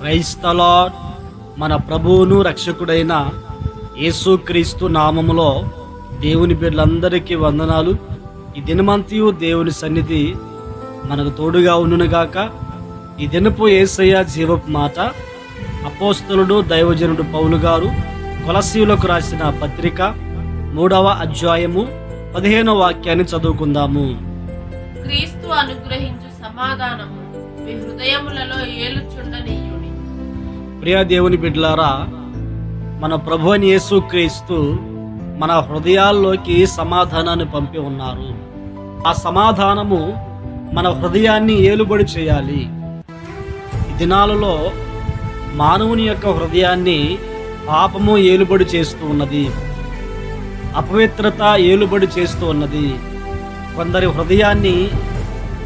క్రైస్తలాడ్ మన ప్రభువును రక్షకుడైన యేసుక్రీస్తు నామములో దేవుని బిడ్డలందరికీ వందనాలు. ఈ దినమంతయు దేవుని సన్నిధి మనకు తోడుగా ఉండునుగాక ఈ దినపు ఏసయ్య జీవపు మాట అపోస్తలుడు దైవజనుడు పౌలు గారు కొలసీలకు రాసిన పత్రిక మూడవ అధ్యాయము పదిహేనవ వాక్యాన్ని చదువుకుందాము. క్రీస్తు అనుగ్రహించు సమాధానము. మీ హృదయములలో ఏలుచుండని ప్రియ దేవుని బిడ్డలారా మన ప్రభు అని యేసుక్రీస్తు మన హృదయాల్లోకి సమాధానాన్ని పంపి ఉన్నారు. ఆ సమాధానము మన హృదయాన్ని ఏలుబడి చేయాలి. దినాలలో మానవుని యొక్క హృదయాన్ని పాపము ఏలుబడి చేస్తూ ఉన్నది. అపవిత్రత ఏలుబడి చేస్తూ ఉన్నది. కొందరి హృదయాన్ని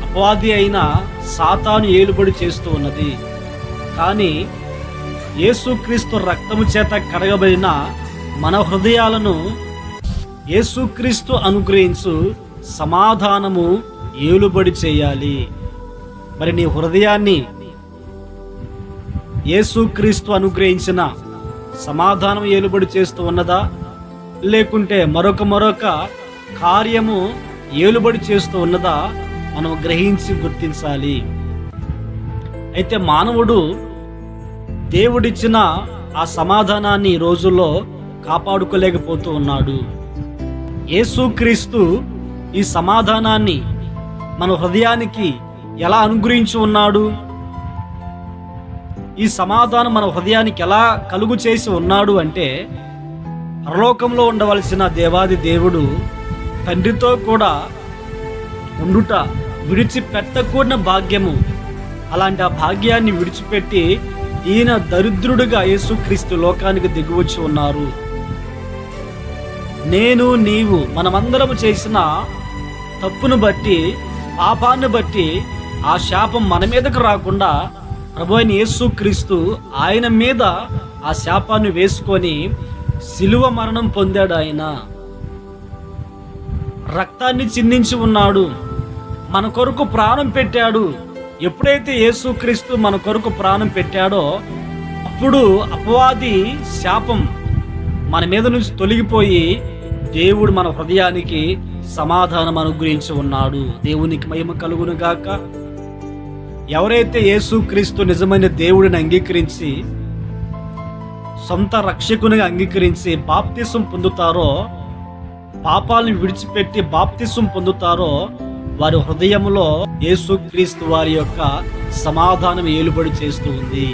అపవాది అయిన సాతాను ఏలుబడి చేస్తూ ఉన్నది. కానీ యేసుక్రీస్తు రక్తము చేత కడగబడిన మన హృదయాలను యేసుక్రీస్తు అనుగ్రహించు సమాధానము ఏలుబడి చేయాలి. మరి నీ హృదయాన్ని యేసుక్రీస్తు అనుగ్రహించిన సమాధానం ఏలుబడి చేస్తూ ఉన్నదా? లేకుంటే మరొక మరొక కార్యము ఏలుబడి చేస్తూ ఉన్నదా? మనం గ్రహించి గుర్తించాలి. అయితే మానవుడు దేవుడిచ్చిన ఆ సమాధానాన్ని ఈ రోజుల్లో కాపాడుకోలేకపోతూ ఉన్నాడు. యేసుక్రీస్తు ఈ సమాధానాన్ని మన హృదయానికి ఎలా అనుగ్రహించి ఉన్నాడు? ఈ సమాధానం మన హృదయానికి ఎలా కలుగు చేసి ఉన్నాడు అంటే పరలోకంలో ఉండవలసిన దేవాది దేవుడు తండ్రితో కూడా ఉండుట విడిచిపెట్టకూడిన భాగ్యము. అలాంటి ఆ భాగ్యాన్ని విడిచిపెట్టి ఈయన దరిద్రుడిగా యేసుక్రీస్తు లోకానికి దిగువచ్చి ఉన్నారు. నేను నీవు మనమందరము చేసిన తప్పును బట్టి పాపాన్ని బట్టి ఆ శాపం మన మీదకు రాకుండా ప్రభు అయిన యేసుక్రీస్తు ఆయన మీద ఆ శాపాన్ని వేసుకొని శిలువ మరణం పొందాడు ఆయన. రక్తాన్ని చిందించి ఉన్నాడు. మన కొరకు ప్రాణం పెట్టాడు. ఎప్పుడైతే యేసుక్రీస్తు మన కొరకు ప్రాణం పెట్టాడో అప్పుడు అపవాది శాపం మన మీద నుంచి తొలగిపోయి దేవుడు మన హృదయానికి సమాధానం అనుగ్రహించి ఉన్నాడు. దేవునికి మహిమ కలుగును గాక. ఎవరైతే యేసుక్రీస్తు నిజమైన దేవుడిని అంగీకరించి సొంత రక్షకునిగా అంగీకరించి బాప్తిసం పొందుతారో పాపాలను విడిచిపెట్టి బాప్తిసం పొందుతారో వారి హృదయంలో యేసుక్రీస్తు వారి యొక్క సమాధానం ఏలుబడి చేస్తూ ఉంది.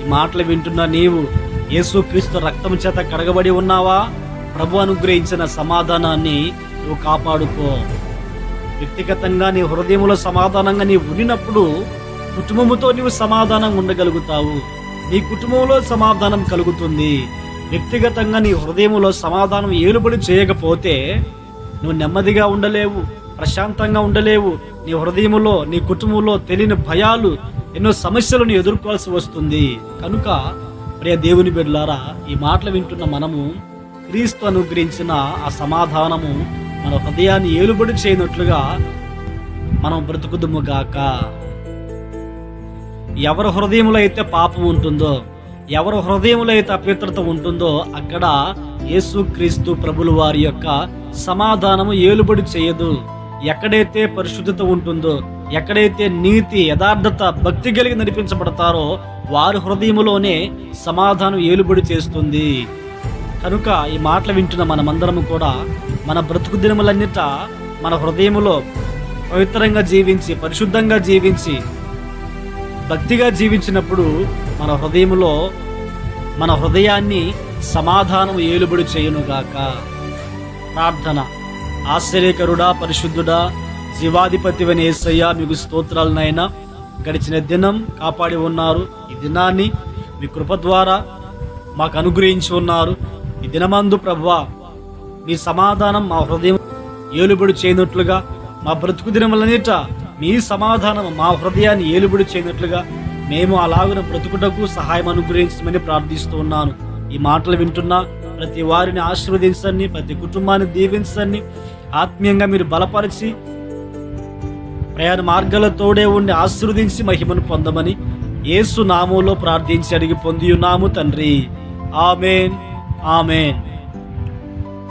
ఈ మాటలు వింటున్న నీవు యేసుక్రీస్తు రక్తం చేత కడగబడి ఉన్నావా? ప్రభు అనుగ్రహించిన సమాధానాన్ని నువ్వు కాపాడుకో. వ్యక్తిగతంగా నీ హృదయంలో సమాధానంగా నీవు ఉండినప్పుడు కుటుంబముతో నీవు సమాధానం ఉండగలుగుతావు. నీ కుటుంబంలో సమాధానం కలుగుతుంది. వ్యక్తిగతంగా నీ హృదయంలో సమాధానం ఏలుబడి చేయకపోతే నువ్వు నెమ్మదిగా ఉండలేవు. ప్రశాంతంగా ఉండలేవు. నీ హృదయంలో నీ కుటుంబంలో తెలియని భయాలు ఎన్నో సమస్యలను ఎదుర్కోవాల్సి వస్తుంది. కనుక ప్రియ దేవుని బిడ్డలారా ఈ మాటలు వింటున్న మనము క్రీస్తు అనుగ్రహించిన ఆ సమాధానము మన హృదయాన్ని ఏలుబడి చేయనట్లుగా మనం బ్రతుకుదుము గాక. ఎవరి హృదయంలో అయితే పాపం ఉంటుందో ఎవరి హృదయంలో అయితే అపవిత్రత ఉంటుందో అక్కడ యేసుక్రీస్తు ప్రభులు వారి యొక్క సమాధానము ఏలుబడి చేయదు. ఎక్కడైతే పరిశుద్ధత ఉంటుందో ఎక్కడైతే నీతి యథార్థత భక్తి కలిగి నడిపించబడతారో వారి హృదయంలోనే సమాధానం ఏలుబడి చేస్తుంది. కనుక ఈ మాటలు వింటున్న మనమందరము కూడా మన బ్రతుకు దినములన్నిట మన హృదయములో పవిత్రంగా జీవించి పరిశుద్ధంగా జీవించి భక్తిగా జీవించినప్పుడు మన హృదయములో మన హృదయాన్ని సమాధానం ఏలుబడి చేయునుగాక. ప్రార్థన. ఆశ్చర్యకరుడా పరిశుద్ధుడా జీవాధిపతి అని ఏసయ్య మీకు స్తోత్రాలనైనా గడిచిన దినం కాపాడి ఉన్నారు. ఈ దినాన్ని మీ కృప ద్వారా మాకు అనుగ్రహించి ఉన్నారు. ఈ దినమందు ప్రభా మీ సమాధానం మా హృదయం ఏలుబడి చేయనట్లుగా మా బ్రతుకు దినములనేట మీ సమాధానం మా హృదయాన్ని ఏలుబడి చేయనట్లుగా మేము అలాగున బ్రతుకుటకు సహాయం అనుగ్రహించమని ప్రార్థిస్తూ ఉన్నాను. ఈ మాటలు వింటున్నా ప్రతి వారిని ఆశీర్వదించండి ప్రతి కుటుంబాన్ని దీవించండి. ఆత్మీయంగా మీరు బలపరిచి ప్రయాణ మార్గాల తోడే ఉండి ఆశీర్వదించి మహిమను పొందమని యేసు నామంలో ప్రార్థించి అడిగి పొంది ఉన్నాము తండ్రి. ఆమెన్. ఆమెన్.